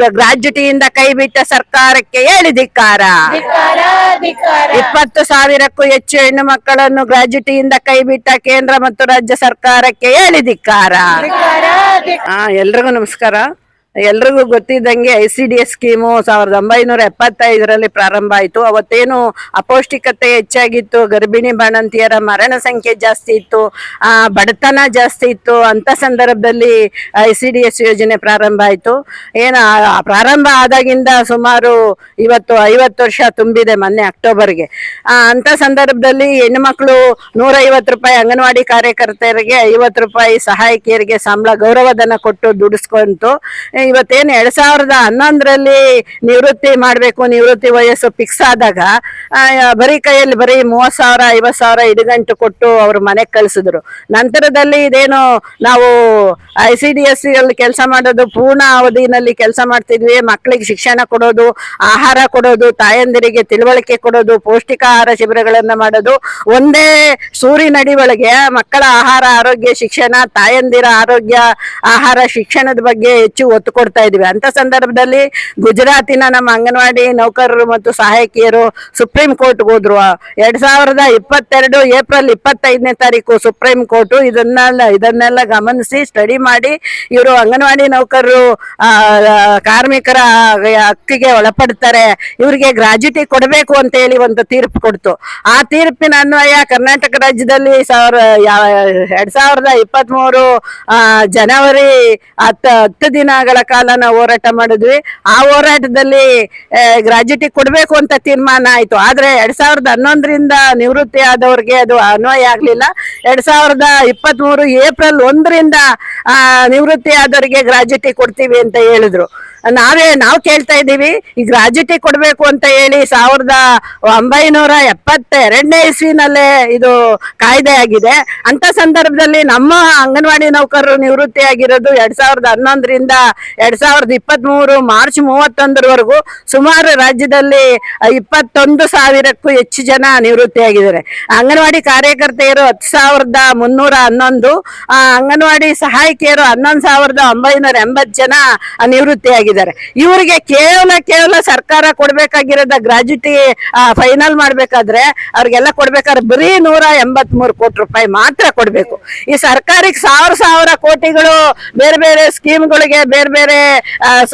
ಗ್ರಾಜ್ಯುಟಿಯಿಂದ ಕೈ ಬಿಟ್ಟ ಸರ್ಕಾರಕ್ಕೆ ಹೇಳಿ ಧಿಕ್ಕಾರ. ಇಪ್ಪತ್ತು ಸಾವಿರಕ್ಕೂ ಹೆಚ್ಚು ಹೆಣ್ಣು ಮಕ್ಕಳನ್ನು ಗ್ರಾಜ್ಯುಟಿಯಿಂದ ಕೈ ಬಿಟ್ಟ ಕೇಂದ್ರ ಮತ್ತು ರಾಜ್ಯ ಸರ್ಕಾರಕ್ಕೆ ಹೇಳಿ ಧಿಕ್ಕಾರ. ಎಲ್ರಿಗೂ ನಮಸ್ಕಾರ. ಎಲ್ರಿಗೂ ಗೊತ್ತಿದ್ದಂಗೆ I C D S scheme ಸಾವಿರದ ಒಂಬೈನೂರ ಎಪ್ಪತ್ತೈದರಲ್ಲಿ ಪ್ರಾರಂಭ ಆಯಿತು. ಅವತ್ತೇನು ಅಪೌಷ್ಟಿಕತೆ ಹೆಚ್ಚಾಗಿತ್ತು, ಗರ್ಭಿಣಿ ಬಾಣಂತಿಯರ ಮರಣ ಸಂಖ್ಯೆ ಜಾಸ್ತಿ ಇತ್ತು ಬಡತನ ಜಾಸ್ತಿ ಇತ್ತು ಅಂತ ಸಂದರ್ಭದಲ್ಲಿ ಐ ಸಿ ಡಿ ಎಸ್ ಯೋಜನೆ ಪ್ರಾರಂಭ ಆಯಿತು. ಏನು, ಪ್ರಾರಂಭ ಆದಾಗಿಂದ ಸುಮಾರು ಇವತ್ತು ಐವತ್ತು ವರ್ಷ ತುಂಬಿದೆ ಮೊನ್ನೆ ಅಕ್ಟೋಬರ್ಗೆ. ಅಂಥ ಸಂದರ್ಭದಲ್ಲಿ ಹೆಣ್ಣುಮಕ್ಳು ನೂರೈವತ್ತು ರೂಪಾಯಿ ಅಂಗನವಾಡಿ ಕಾರ್ಯಕರ್ತೆಯರಿಗೆ ಐವತ್ತು ರೂಪಾಯಿ ಸಹಾಯಕಿಯರಿಗೆ ಸಂಬಳ ಗೌರವಧನ ಕೊಟ್ಟು ದುಡಿಸ್ಕೊಂತು. ಇವತ್ತೇನು ಎರಡ್ ಸಾವಿರದ ಹನ್ನೊಂದರಲ್ಲಿ ನಿವೃತ್ತಿ ಮಾಡಬೇಕು, ನಿವೃತ್ತಿ ವಯಸ್ಸು ಫಿಕ್ಸ್ ಆದಾಗ ಬರೀ ಕೈಯಲ್ಲಿ ಬರೀ ಮೂವತ್ ಸಾವಿರ ಐವತ್ ಸಾವಿರ ಇಡುಗಂಟು ಕೊಟ್ಟು ಅವ್ರ ಮನೆಗೆ ಕಳ್ಸಿದ್ರು. ನಂತರದಲ್ಲಿ ಇದೇನು ನಾವು ಐ ಸಿ ಡಿ ಎಸ್ ಕೆಲಸ ಮಾಡೋದು, ಪೂರ್ಣ ಅವಧಿನಲ್ಲಿ ಕೆಲಸ ಮಾಡ್ತಿದ್ವಿ. ಮಕ್ಕಳಿಗೆ ಶಿಕ್ಷಣ ಕೊಡೋದು, ಆಹಾರ ಕೊಡೋದು, ತಾಯಂದಿರಿಗೆ ತಿಳುವಳಿಕೆ ಕೊಡೋದು ಪೌಷ್ಟಿಕ ಆಹಾರ ಶಿಬಿರಗಳನ್ನ ಮಾಡೋದು, ಒಂದೇ ಸೂರಿನಡಿ ಒಳಗೆ ಮಕ್ಕಳ ಆಹಾರ, ಆರೋಗ್ಯ ಶಿಕ್ಷಣ, ತಾಯಂದಿರ ಆರೋಗ್ಯ, ಆಹಾರ ಶಿಕ್ಷಣದ ಬಗ್ಗೆ ಹೆಚ್ಚು ಒತ್ತು ಕೊಡ್ತಾ ಇದೀವಿ. ಅಂತ ಸಂದರ್ಭದಲ್ಲಿ ಗುಜರಾತಿನ ನಮ್ಮ ಅಂಗನವಾಡಿ ನೌಕರರು ಮತ್ತು ಸಹಾಯಕಿಯರು ಸುಪ್ರೀಂ ಕೋರ್ಟ್ ಹೋದ್ರು. ಎರಡ್ ಸಾವಿರದ ಇಪ್ಪತ್ತೆರಡು ಏಪ್ರಿಲ್ ಇಪ್ಪತ್ತೈದನೇ ತಾರೀಕು ಸುಪ್ರೀಂ ಕೋರ್ಟ್ ಇದನ್ನೆಲ್ಲ ಇದನ್ನೆಲ್ಲ ಗಮನಿಸಿ ಸ್ಟಡಿ ಮಾಡಿ ಇವರು ಅಂಗನವಾಡಿ ನೌಕರರು ಕಾರ್ಮಿಕರ ಹಕ್ಕಿಗೆ ಒಳಪಡ್ತಾರೆ. ಇವರಿಗೆ ಗ್ರಾಜ್ಯುಟಿ ಕೊಡಬೇಕು ಅಂತ ಹೇಳಿ ಒಂದು ತೀರ್ಪು ಕೊಡ್ತು. ಆ ತೀರ್ಪಿನ ಅನ್ವಯ ಕರ್ನಾಟಕ ರಾಜ್ಯದಲ್ಲಿ ಸಾವಿರ ಎರಡ್ ಸಾವಿರದ ಇಪ್ಪತ್ತ್ ಮೂರು ಜನವರಿ ಹತ್ತು ಹತ್ತು ದಿನಗಳ ಕಾಲ ನಾವು ಹೋರಾಟ ಮಾಡಿದ್ವಿ. ಆ ಹೋರಾಟದಲ್ಲಿ ಗ್ರಾಜ್ಯುಟಿ ಕೊಡಬೇಕು ಅಂತ ತೀರ್ಮಾನ ಆಯ್ತು. ಆದ್ರೆ ಎರಡ್ ಸಾವಿರದ ಹನ್ನೊಂದರಿಂದ ನಿವೃತ್ತಿ ಆದವ್ರಿಗೆ ಅದು ಅನ್ವಯ ಆಗ್ಲಿಲ್ಲ. ಎರಡ್ ಸಾವಿರದ ಇಪ್ಪತ್ತ್ ಮೂರು ಏಪ್ರಿಲ್ ಒಂದರಿಂದ ನಿವೃತ್ತಿ ಆದವರಿಗೆ ಗ್ರಾಜ್ಯುಟಿ ಕೊಡ್ತೀವಿ ಅಂತ ಹೇಳಿದ್ರು. ನಾವೇ, ನಾವು ಕೇಳ್ತಾ ಇದ್ದೀವಿ, ಈಗ ರಾಜ್ಯಕ್ಕೆ ಕೊಡಬೇಕು ಅಂತ ಹೇಳಿ ಸಾವಿರದ ಒಂಬೈನೂರ ಎಪ್ಪತ್ತೆರಡನೇ ಇಸ್ವಿನಲ್ಲೇ ಇದು ಕಾಯ್ದೆ ಆಗಿದೆ ಅಂತ ಸಂದರ್ಭದಲ್ಲಿ ನಮ್ಮ ಅಂಗನವಾಡಿ ನೌಕರರು ನಿವೃತ್ತಿ ಆಗಿರೋದು ಎರಡ್ ಸಾವಿರದ ಹನ್ನೊಂದರಿಂದ ಎರಡ್ ಸಾವಿರದ ಇಪ್ಪತ್ತ್ ಮೂರು ಮಾರ್ಚ್ ಮೂವತ್ತೊಂದರವರೆಗೂ ಸುಮಾರು ರಾಜ್ಯದಲ್ಲಿ ಇಪ್ಪತ್ತೊಂದು ಸಾವಿರಕ್ಕೂ ಹೆಚ್ಚು ಜನ ನಿವೃತ್ತಿ ಆಗಿದ್ದಾರೆ ಅಂಗನವಾಡಿ ಕಾರ್ಯಕರ್ತೆಯರು ಹತ್ತು ಸಾವಿರದ ಮುನ್ನೂರ ಹನ್ನೊಂದು ಅಂಗನವಾಡಿ ಸಹಾಯಕಿಯರು ಹನ್ನೊಂದು ಸಾವಿರದ ಒಂಬೈನೂರ ಎಂಬತ್ತು ಜನ ನಿವೃತ್ತಿ ಆಗಿದ್ದಾರೆ ಇವರಿಗೆ ಕೇವಲ ಕೇವಲ ಸರ್ಕಾರ ಕೊಡ್ಬೇಕಾಗಿರೋದ ಗ್ರಾಜ್ಯುಟಿ ಫೈನಲ್ ಮಾಡ್ಬೇಕಾದ್ರೆ ಅವ್ರಿಗೆಲ್ಲ ಕೊಡ್ಬೇಕಾದ್ರೆ ಬರೀ ನೂರ ಎಂಬತ್ ಮೂರು ಕೋಟಿ ರೂಪಾಯಿ ಮಾತ್ರ ಕೊಡ್ಬೇಕು. ಈ ಸರ್ಕಾರಕ್ಕೆ ಸಾವಿರ ಸಾವಿರ ಕೋಟಿಗಳು ಬೇರೆ ಬೇರೆ ಸ್ಕೀಮ್ಗಳಿಗೆ ಬೇರೆ ಬೇರೆ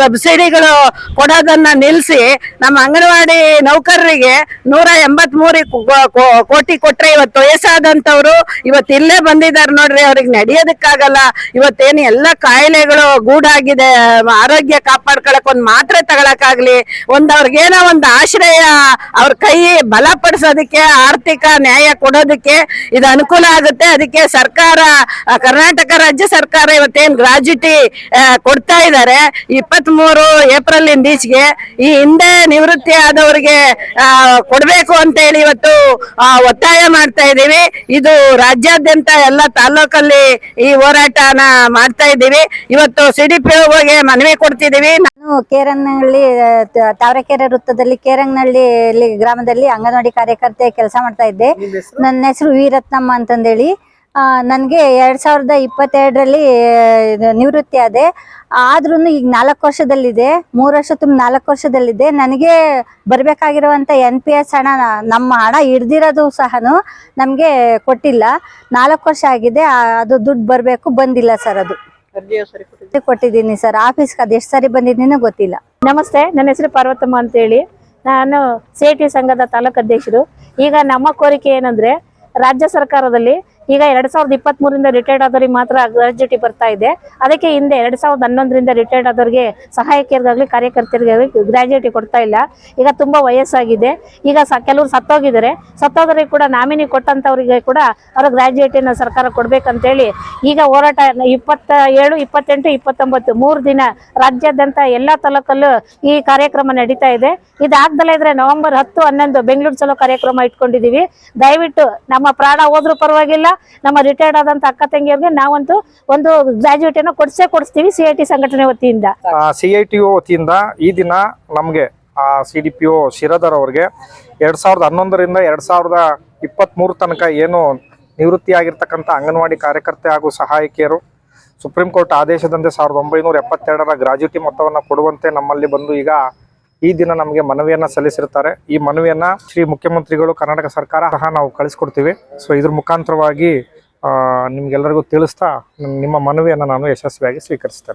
ಸಬ್ಸಿಡಿಗಳು ಕೊಡೋದನ್ನ ನಿಲ್ಲಿಸಿ ನಮ್ಮ ಅಂಗನವಾಡಿ ನೌಕರರಿಗೆ ನೂರ ಎಂಬತ್ ಕೋಟಿ ಕೊಟ್ರೆ ಇವತ್ತು ವಯಸ್ಸಾದಂತವ್ರು ಇವತ್ತು ಇಲ್ಲೇ ಬಂದಿದ್ದಾರೆ ನೋಡ್ರಿ, ಅವ್ರಿಗೆ ನಡೆಯೋದಕ್ಕಾಗಲ್ಲ. ಇವತ್ತೇನು ಎಲ್ಲ ಕಾಯಿಲೆಗಳು ಗೂಡಾಗಿದೆ, ಆರೋಗ್ಯ ಕಾಪಾಡ್ಕೊಳಕ್ ಒಂದ್ ಮಾತ್ರೆ ತಗೊಳಕ್ಕಾಗ್ಲಿ, ಒಂದ್ ಅವ್ರಿಗೇನೋ ಒಂದ್ ಆಶ್ರಯ ಅವ್ರ ಕೈ ಬಲಪಡಿಸೋದಕ್ಕೆ, ಆರ್ಥಿಕ ನ್ಯಾಯ ಕೊಡೋದಕ್ಕೆ ಇದು ಅನುಕೂಲ ಆಗುತ್ತೆ. ಅದಕ್ಕೆ ಸರ್ಕಾರ ಕರ್ನಾಟಕ ರಾಜ್ಯ ಸರ್ಕಾರ ಇವತ್ತೇನ್ ಗ್ರಾಜ್ಯುಟಿ ಕೊಡ್ತಾ ಇದ್ದಾರೆ ಇಪ್ಪತ್ತ್ ಮೂರು ಏಪ್ರಿಲ್ ಇಂದೀಚೆಗೆ ಈ ಹಿಂದೆ ನಿವೃತ್ತಿ ಆದವರಿಗೆ ಕೊಡ್ಬೇಕು ಅಂತ ಹೇಳಿ ಇವತ್ತು ಒತ್ತಾಯ ಮಾಡ್ತಾ ಇದ್ದೀವಿ. ಇದು ರಾಜ್ಯಾದ್ಯಂತ ಎಲ್ಲ ತಾಲೂಕಲ್ಲಿ ಈ ಹೋರಾಟನ ಮಾಡ್ತಾ ಇದ್ದೀವಿ. ಇವತ್ತು ಸಿಡಿಪಿ ಗೆ ಮನವಿ ಕೊಡ್ತಿದ್ದೀವಿ. ನಾನು ಕೇರಂಗನಹಳ್ಳಿ ತಾವರೆಕೆರೆ ವೃತ್ತದಲ್ಲಿ ಕೇರಂಗನಹಳ್ಳಿ ಗ್ರಾಮದಲ್ಲಿ ಅಂಗನವಾಡಿ ಕಾರ್ಯಕರ್ತೆ ಕೆಲಸ ಮಾಡ್ತಾ ಇದ್ದೆ. ನನ್ನ ಹೆಸರು ವೀರತ್ನಮ್ಮ ಅಂತಂದೇಳಿ. ನನಗೆ ಎರಡ್ ಸಾವಿರದ ಇಪ್ಪತ್ತೆರಡರಲ್ಲಿ ನಿವೃತ್ತಿ ಆದೆ. ಆದ್ರೂ ಈಗ ನಾಲ್ಕು ವರ್ಷದಲ್ಲಿದೆ. ಮೂರು ವರ್ಷ ತುಂಬ ನಾಲ್ಕು ವರ್ಷದಲ್ಲಿದೆ. ನನಗೆ ಬರಬೇಕಾಗಿರುವಂಥ ಎನ್ ಪಿ ಎಸ್ ಹಣ ನಮ್ಮ ಹಣ ಹಿಡ್ದಿರೋದು ಸಹ ನಮಗೆ ಕೊಟ್ಟಿಲ್ಲ. ನಾಲ್ಕು ವರ್ಷ ಆಗಿದೆ. ಅದು ದುಡ್ಡು ಬರಬೇಕು ಬಂದಿಲ್ಲ ಸರ್ ಅದು. ಕೊಟ್ಟಿದ್ದೀನಿ ಸರ್. ಆಫೀಸ್ಗೆ ಅದು ಎಷ್ಟು ಸರಿ ಬಂದಿದ್ದೀನೋ ಗೊತ್ತಿಲ್ಲ. ನಮಸ್ತೆ, ನನ್ನ ಹೆಸರು ಪಾರ್ವತಮ್ಮ ಅಂತೇಳಿ. ನಾನು ಸೇಟಿ ಸಂಘದ ತಾಲೂಕು ಅಧ್ಯಕ್ಷರು. ಈಗ ನಮ್ಮ ಕೋರಿಕೆ ಏನಂದ್ರೆ, ರಾಜ್ಯ ಸರ್ಕಾರದಲ್ಲಿ ಈಗ ಎರಡ್ ಸಾವಿರದ ಇಪ್ಪತ್ತ್ ಮೂರಿಂದ ರಿಟೈರ್ಡ್ ಆದವ್ರಿಗೆ ಮಾತ್ರ ಗ್ರಾಜ್ಯುಟಿ ಬರ್ತಾ ಇದೆ. ಅದಕ್ಕೆ ಹಿಂದೆ ಎರಡ್ ಸಾವಿರದ ಹನ್ನೊಂದರಿಂದ ರಿಟೈರ್ಡ್ ಆದವ್ರಿಗೆ ಸಹಾಯಕಿಯರಿಗಾಗಲಿ ಕಾರ್ಯಕರ್ತರಿಗಾಗಲಿ ಗ್ರಾಜ್ಯುಟಿ ಕೊಡ್ತಾ ಇಲ್ಲ. ಈಗ ತುಂಬಾ ವಯಸ್ಸಾಗಿದೆ. ಈಗ ಸ ಕೆಲವರು ಸತ್ತೋಗಿದ್ದಾರೆ. ಸತ್ತೋದ್ರಿಗೆ ಕೂಡ ನಾಮಿನಿ ಕೊಟ್ಟಂತವರಿಗೆ ಕೂಡ ಅವರ ಗ್ರಾಜ್ಯುಟಿನ ಸರ್ಕಾರ ಕೊಡ್ಬೇಕಂತೇಳಿ ಈಗ ಹೋರಾಟ ಇಪ್ಪತ್ತ ಏಳು ಇಪ್ಪತ್ತೆಂಟು, ಇಪ್ಪತ್ತೊಂಬತ್ತು ಮೂರು ದಿನ ರಾಜ್ಯಾದ್ಯಂತ ಎಲ್ಲಾ ತಾಲೂಕಲ್ಲೂ ಈ ಕಾರ್ಯಕ್ರಮ ನಡೀತಾ ಇದೆ. ಇದಾಗ್ದಲೇ ಇದ್ರೆ ನವೆಂಬರ್ ಹತ್ತು, ಹನ್ನೊಂದು ಬೆಂಗಳೂರು ಚಲೋ ಕಾರ್ಯಕ್ರಮ ಇಟ್ಕೊಂಡಿದೀವಿ. ದಯವಿಟ್ಟು ನಮ್ಮ ಪ್ರಾಣ ಹೋದ್ರೂ ಪರವಾಗಿಲ್ಲ. ನಮ್ಮ ರಿಟೈರ್ಡ್ ಆದಂತ ಅಕ್ಕ ತಂಗಿಯವ್ರಿಗೆ ನಾವಂತೂ ಒಂದು ಗ್ರಾಜ್ಯುಟಿನ ಕೊಡ್ಸೇ ಕೊಡಿಸ್ತೀವಿ ಸಿ ಐ ಟಿ ಸಂಘಟನೆ ವತಿಯಿಂದ. ಸಿ ಐ ಟಿ ವತಿಯಿಂದ ಈ ದಿನ ನಮಗೆ C D P O Shridhar ಅವ್ರಿಗೆ ಎರಡ್ ಸಾವಿರದ ಹನ್ನೊಂದರಿಂದ ಎರಡ್ ಸಾವಿರದ ಇಪ್ಪತ್ತ್ಮೂರು ತನಕ ಏನು ನಿವೃತ್ತಿ ಆಗಿರ್ತಕ್ಕಂಥ ಅಂಗನವಾಡಿ ಕಾರ್ಯಕರ್ತೆ ಹಾಗೂ ಸಹಾಯಕಿಯರು ಸುಪ್ರೀಂ ಕೋರ್ಟ್ ಆದೇಶದಂತೆ ಸಾವಿರದ ಒಂಬೈನೂರ ಎಪ್ಪತ್ತೆರಡರ ಗ್ರಾಜ್ಯುಟಿ ಮೊತ್ತವನ್ನು ಕೊಡುವಂತೆ ನಮ್ಮಲ್ಲಿ ಬಂದು ಈಗ ಈ ದಿನ ನಮಗೆ ಮನವಿಯನ್ನ ಸಲ್ಲಿಸಿರ್ತಾರೆ ಈ ಮನವಿಯನ್ನ ಶ್ರೀ ಮುಖ್ಯಮಂತ್ರಿಗಳು, ಕರ್ನಾಟಕ ಸರ್ಕಾರ ಸಹ ನಾವು ಕಳಿಸ್ಕೊಡ್ತೀವಿ. ಸೊ ಇದ್ರ ಮುಖಾಂತರವಾಗಿ ನಿಮ್ಗೆಲ್ಲರಿಗೂ ತಿಳಿಸ್ತಾ, ನಿಮ್ಮ ಮನವಿಯನ್ನು ನಾನು ಯಶಸ್ವಿಯಾಗಿ ಸ್ವೀಕರಿಸ್ತೇನೆ.